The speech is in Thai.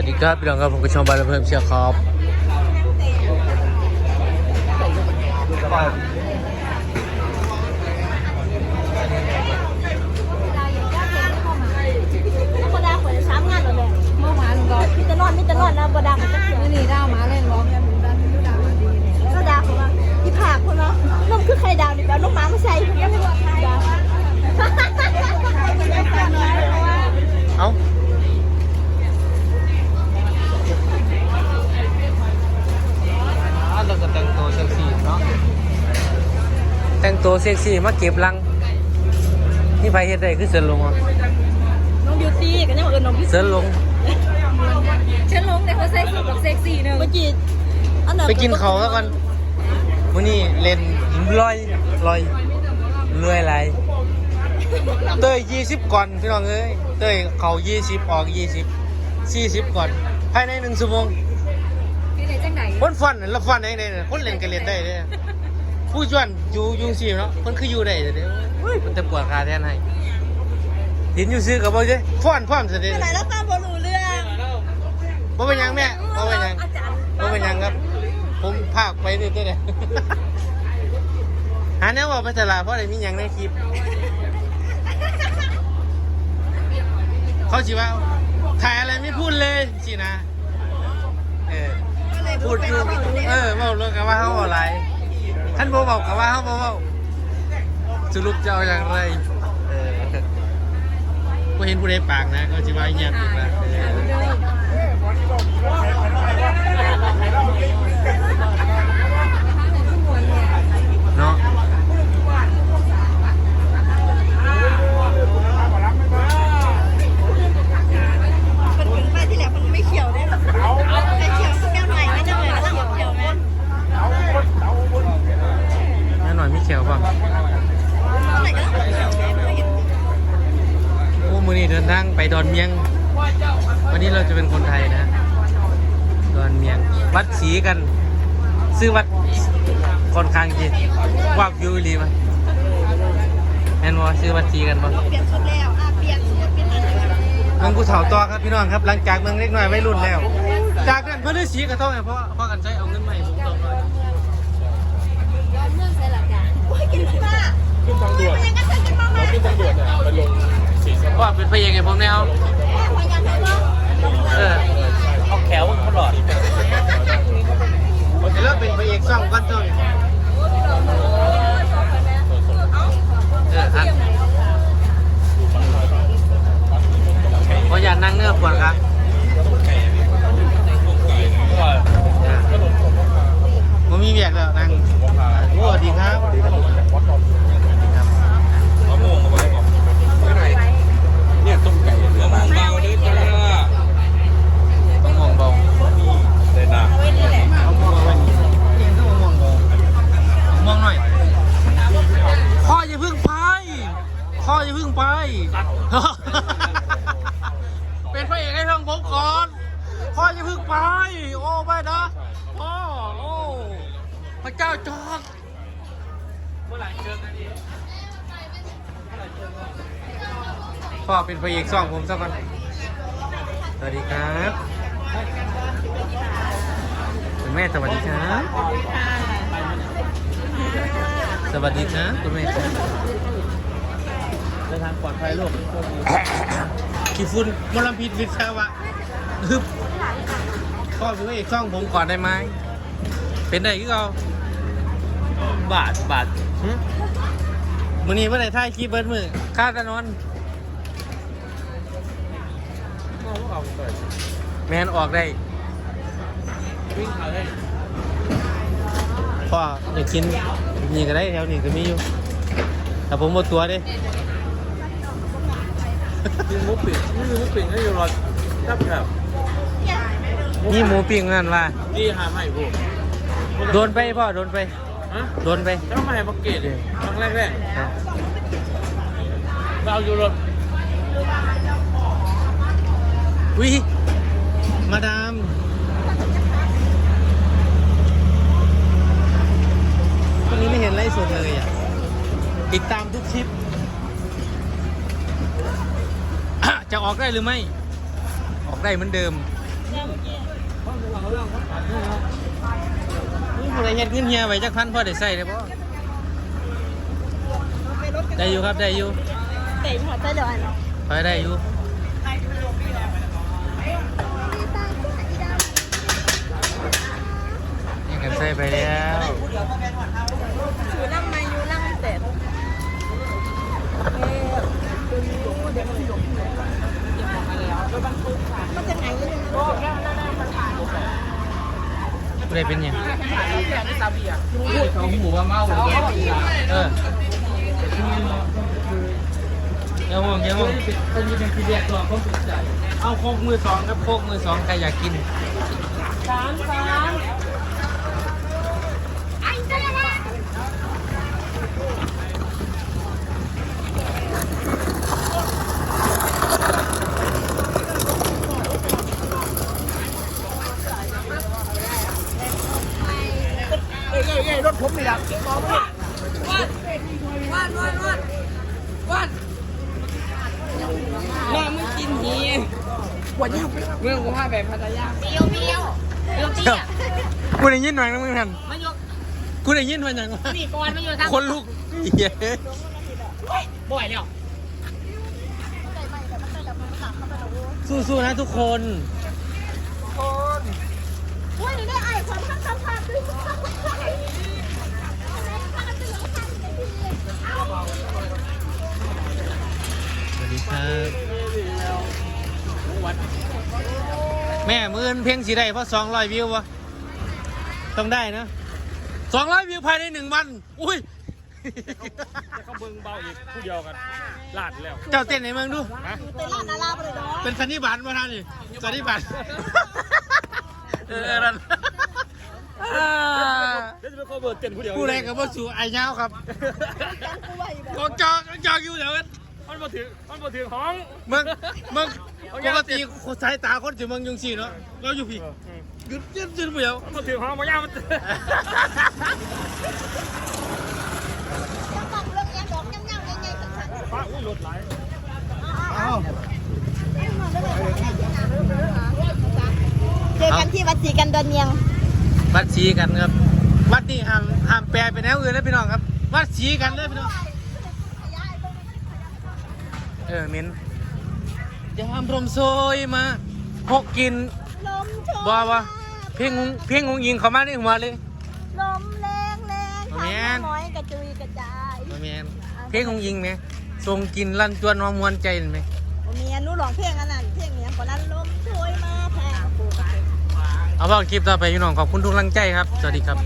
วัสดีครับพี่น้องครับผมก็ชมบาร์เพิ่มเชียร์ครับ มิตรนอนมิตรนอนนะบดามันจะเขียว นี่ดาวมาเล่นร้องแค่ดูดันดูดาวดีเนี่ย ก็ดาของเราที่ผากคนเนาะนมคือไข่ดาวนี่แบบนมม้ามาใส่คุณยังไม่ว่าไข่ดาว เอ้าเราก็แต่งตัวเซ็กซี่เนาะแต่งตัวเซ็กซี่มาเก็บลังนี่ไปเฮ็ดได้คือเสินลงอะน้องบิวตี้กันยังเอิญน้องบิวเสินลงฉันลงแต่เขาเซ็กซี่กับเซ็กซี่หนึ่งเมื่อกี้อันไหไปกินเขาวแล้วกันมื้อนี้เล่นลอยลอยเลื่อยไหลเต้ยยี่สิบก่อนพี่น้องเอ้ยเต้ยเขายี่สิบออกยี่สิบสี่สิบก่อนภายในหนึ่งชั่วโมงพี่ไหนจังไหนคนฟันน่ะแล้วฟันได้ไงเนี่ยคนเล่นก็เล่นได้เนี่ย ผู้ชวนอยู่อยุ่จังซี่เนาะคนคืออยู่ได้เดี๋ยวเฮ้ยมันจะปวดขาแทนให้เห็นอยู่ซื้อกับบ่เจ้ฟ้อนพร้อมเสด็จไหนแล้วฟังบอรู้เรื่องบ่เป็นหยังแม่บ่เป็นหยังอาจารย์บ่เป็นหยังครับ ผมพากไปนี่ตัวเดียวหาแนวว่าไปตลาดเพราะอะไรมีหยังในคลิป เขาสิว่าถ่ายอะไรไม่พูดเลยสินะ เออพูดอยู่เออเว้าเรื่องกับว่าเขาเอาอะไร ท่านบ่บอกกับว่าเขาบ่เว้าสรุปจะเอาอย่างไร เออบ่เห็นผู้ใดปากนะ ก็จะว่าเงียบอีกแล้วเออเนาะ มันถึงไปที่แหลมมันไม่เขียวได้หรอไข่เขียวสักแก้วหน่อยไม่ได้เลยแล้วเขียวไหม แน่หน่อยมีเขียวป่ะ ไหนก็ต้องเขียวไหมไม่เห็น โอ้มือนี้เดินทางไปดอนเมียง วันนี้เราจะเป็นคนไทยนะ ดอนเมียง วัดศรีกัน ซื้อวัดค่อนข้างจีวาบวิวอีหลีมั้ยแม่นว่าซื้อวัดศรีกันบ่เปลี่ยนชุดแล้วอะเปลี่ยนชุดเปลี่ยนอะไรแล้วเมืองกูเถาต่อครับพี่น้องครับ หลังจากเมืองเล็กน้อยไม่รุ่นแล้ว จากนั้นเพื่อฤาษีก็ต้องไงเพราะเพราะกันใช้เอาเงินมาใหม่ผมต้องเลยย้อนเรื่องใส่หลักการโอ้ยกินขึ้นมาขึ้นทางด่วนมันยังกระเซ็นกันมาไหมเราขึ้นทางด่วนเนี่ยไปลงสีสเพราะ ว่าเป็นพระเอกไงผมแนวเออเอาแขวมันตลอดเริ่มเป็นพระเอกซ่องก้อนต้นเออครับเพราะอยากนั่งเนื้อปวดครับผมมีเบียกแล้วนั่งโอ้สวัสดีครับ มะม่วงเอาไว้ก่อนไม่ไหนเนี่ยต้มไก่เหลือมะม่วงเบาด้วยจ้ามะม่วงเบา เลยนะ ไว้นี่แหละ มะม่วงเบาเองก็มะม่วงเบามะม่วงหน่อยพ่ออย่าเพึ่งไปพ่ออย่าเพึ่งไป เป็นพระเอกให้ทางผมก่อนพ่ออย่าเพึ่งไป โอ้ไม่นะพ่อโอ้พ ระเจ้าจอดเมื่อไหร่เจอกันอีพ่อเป็นพระเอกซ่องผมสักวันสวัสดีครับคุณแม่สวัสดีครับ สวัสดีครับคุณแม่เดินทางปลอดภัยลูกขี้ฝุ่นมลพิษวิศวะฮึบพ่อเป็นพระเอกซ่องผมก่อนได้ไหมเป็นได้คือเอา บาทบาทหึมือนี้เมื่อไหร่ถ่ายคลิปเบิร์ดมือค่าตะนอนแมนออกได้วิ่งเขาได้พ่ออยากกินนี่ก็ได้แถวนี้ก็มีอยู่ แต่ผมหมดตัวเด้ยิงมุกปิดนี่มุกปิดให้อยู่รอจับแบบนี่หมูปิ้งนั่นว่าดีหาใหม่พวก โดนไปพ่อโดนไป ฮะโดนไปเจ้ามาให้บักเกตเลยครั้งแรกแรกครับๆเราอยู่รถวิมาดามวันนี้ไม่เห็นไลฟ์สดเลยอะ ติดตามทุกคลิป จะออกได้หรือไม่ ออกได้เหมือนเดิม นี่ผู้ใดเฮ็ดเงินเฮียไว้จักพันพอได้ใส่ได้บ่ไปรถกันได้อยู่ครับได้อยู่เตะหัวใจเดี๋ยวอันพอได้อยู่นี่กันใส่ไปแล้ว ถือล่ำมาอยู่ล่ำเสร็จมันจะไงยังไง ผู้ใดเป็นหยังเขาหูว่าเมาเอออย่าห่วงอย่าห่วงคนนี้เป็นพี่เรียกตัวเขาสนใจเอาโคกมือสองครับโคกมือสองใครอยากกินแม่มึ รถผมนี่แหละวันวันวันวันน้ามึงกินหีวดยิ่งเมื่อกูพาไปพัทยาเบี้ยวเบี้ยวเบี้ยวเตี้ยกูได้ยินหน่อยนะมึงทันมายกกูได้ยินว่าอย่างว่านี่ก่อนมาอยู่ทางคนลุกเย้บ่อยแล้วสู้ๆนะทุกคนว่านี่ได้ไอ้ความข้างข้างข้างด้วย อนเพียงสีได้เพราะสองร้อยวิววะต้องได้นะสองร้อยวิวภายในหนึ่งวัน อุ้ยเขาเบิ่งเบาอีกผู้เดียวกันลาดแล้ว เจ้าเต้นในเมืองดูฮะเตะล่านาลาไปเลยเนาะเป็นสันนิบาตมาท่านนี่สันนิบาตเออนั่นอ่าเดี๋ยวจะไปขอเบิร์ดเต้นผู้เดียวผู้ใดกับว่าสู่ไอ้เงาครับกูไหวแบบกองจอกจอกอยู่เดี๋ยวนั้น มันมาถึงมันมาถึงห้องมึงมึงปกติสายตาคนจะมึงยุงสีเนาะเราอยู่พี่หยุดหยุดหยุดเดียวมันมาถึงห้องมาย่ามันยังบอกเรื่องยังดอกยังยังยังยังสักครั้งฟ้าอุ้ยรถไหลเจอกันที่วัดศรีกันดอนเนียงวัดสีกันครับวัดนี่ห้ามห้ามแปลเป็นแนวอื่นนะพี่น้องครับวัดสีกันเลยพี่น้อง เออมินจะห้ามพรมโซยมาหกกินลมโชยบ่าวะเพียงงงเพียงงงยิงเขามาในหัวเลยลมแรงแรงแม่นทำน้อยกระจุยกระจายมาแมนเพียงงงยิงไหมทรงกินลั่นจวนมามวนใจเห็นไหมเมียนู้ร้องเพลงอันนั้นเพลงเนี้ยคนนั้นลมโชยมาแพงเอาเปล่าคลิปต่อไปพี่น้องขอบคุณทุกกำลังใจครับ สวัสดีครับ